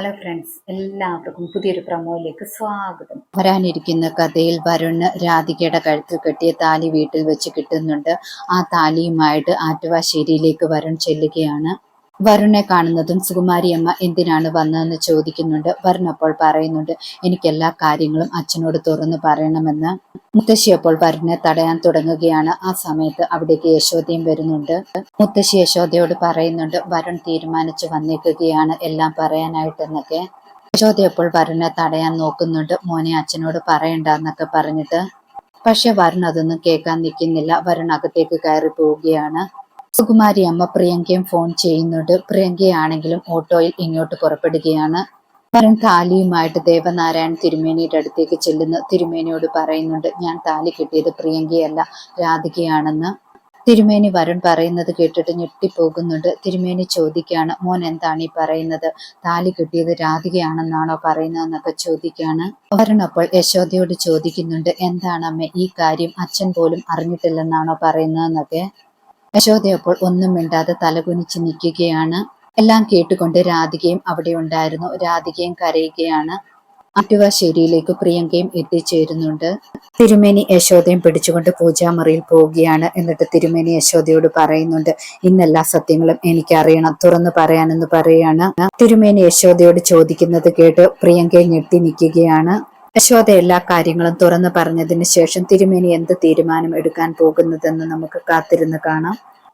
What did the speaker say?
Hello friends എല്ലാവർക്കും പുതിയൊരു പ്രമോയിലേക്ക് സ്വാഗതം. വരാനിരിക്കുന്ന കഥയിൽ വരുണ് രാധികയുടെ കഴുത്തിൽ കെട്ടിയ താലി വീട്ടിൽ വെച്ച് കിട്ടുന്നുണ്ട്. ആ താലിയുമായിട്ട് ആറ്റുവാശ്ശേരിയിലേക്ക് വരുൺ ചെല്ലുകയാണ്. വരുണെ കാണുന്നതും സുകുമാരി അമ്മ എന്തിനാണ് വന്നതെന്ന് ചോദിക്കുന്നുണ്ട്. വരുൺ അപ്പോൾ പറയുന്നുണ്ട് എനിക്കെല്ലാ കാര്യങ്ങളും അച്ഛനോട് തുറന്നു പറയണമെന്ന്. മുത്തശ്ശി അപ്പോൾ വരുണിനെ തടയാൻ തുടങ്ങുകയാണ്. ആ സമയത്ത് അവിടേക്ക് യശോദയും വരുന്നുണ്ട്. മുത്തശ്ശി യശോദയോട് പറയുന്നുണ്ട് വരുൺ തീരുമാനിച്ചു വന്നേക്കുകയാണ് എല്ലാം പറയാനായിട്ടെന്നൊക്കെ. യശോദ അപ്പോൾ വരുണിനെ തടയാൻ നോക്കുന്നുണ്ട്. മോനെ അച്ഛനോട് പറയണ്ടെന്നൊക്കെ പറഞ്ഞിട്ട്. പക്ഷെ വരുൺ അതൊന്നും കേൾക്കാൻ നിൽക്കുന്നില്ല. വരുൺ അകത്തേക്ക് കയറി പോവുകയാണ്. സുകുമാരി അമ്മ പ്രിയങ്കയും ഫോൺ ചെയ്യുന്നുണ്ട്. പ്രിയങ്കയാണെങ്കിലും ഓട്ടോയിൽ ഇങ്ങോട്ട് പുറപ്പെടുകയാണ്. വരുൺ താലിയുമായിട്ട് ദേവനാരായൺ തിരുമേനിയുടെ അടുത്തേക്ക് ചെല്ലുന്നു. തിരുമേനിയോട് പറയുന്നുണ്ട് ഞാൻ താലി കിട്ടിയത് പ്രിയങ്കയല്ല രാധികയാണെന്ന്. തിരുമേനി വരുൺ പറയുന്നത് കേട്ടിട്ട് ഞെട്ടിപ്പോകുന്നുണ്ട്. തിരുമേനി ചോദിക്കുകയാണ് മോൻ എന്താണ് ഈ പറയുന്നത്? താലി കിട്ടിയത് രാധികയാണെന്നാണോ പറയുന്നതെന്നൊക്കെ ചോദിക്കുകയാണ്. വരുൺ അപ്പോൾ യശോദയോട് ചോദിക്കുന്നുണ്ട് എന്താണ് അമ്മ ഈ കാര്യം? അച്ഛൻ പോലും അറിഞ്ഞിട്ടില്ലെന്നാണോ പറയുന്നതെന്നൊക്കെ? യശോദ അപ്പോൾ ഒന്നും മിണ്ടാതെ തലകുനിച്ച് നിൽക്കുകയാണ്. എല്ലാം കേട്ടുകൊണ്ട് രാധികയും അവിടെ ഉണ്ടായിരുന്നു. രാധികയും കരയുകയാണ്. ആറ്റുവാശ്ശേരിയിലേക്ക് പ്രിയങ്കയും എത്തിച്ചേരുന്നുണ്ട്. തിരുമേനി യശോദയും പിടിച്ചുകൊണ്ട് പൂജാമുറിയിൽ പോവുകയാണ് എന്നിട്ട് തിരുമേനി യശോദയോട് പറയുന്നുണ്ട് ഇന്നെല്ലാ സത്യങ്ങളും എനിക്കറിയണം. തുറന്നു പറയാനെന്ന് പറയാണ്. തിരുമേനി യശോദയോട് ചോദിക്കുന്നത് കേട്ട് പ്രിയങ്കയെ ഞെട്ടി നിൽക്കുകയാണ്. യശോദ എല്ലാ കാര്യങ്ങളും തുറന്നു പറഞ്ഞതിന് ശേഷം തിരുമേനി എന്ത് തീരുമാനം എടുക്കാൻ പോകുന്നതെന്ന് നമുക്ക് കാത്തിരുന്ന് കാണാം.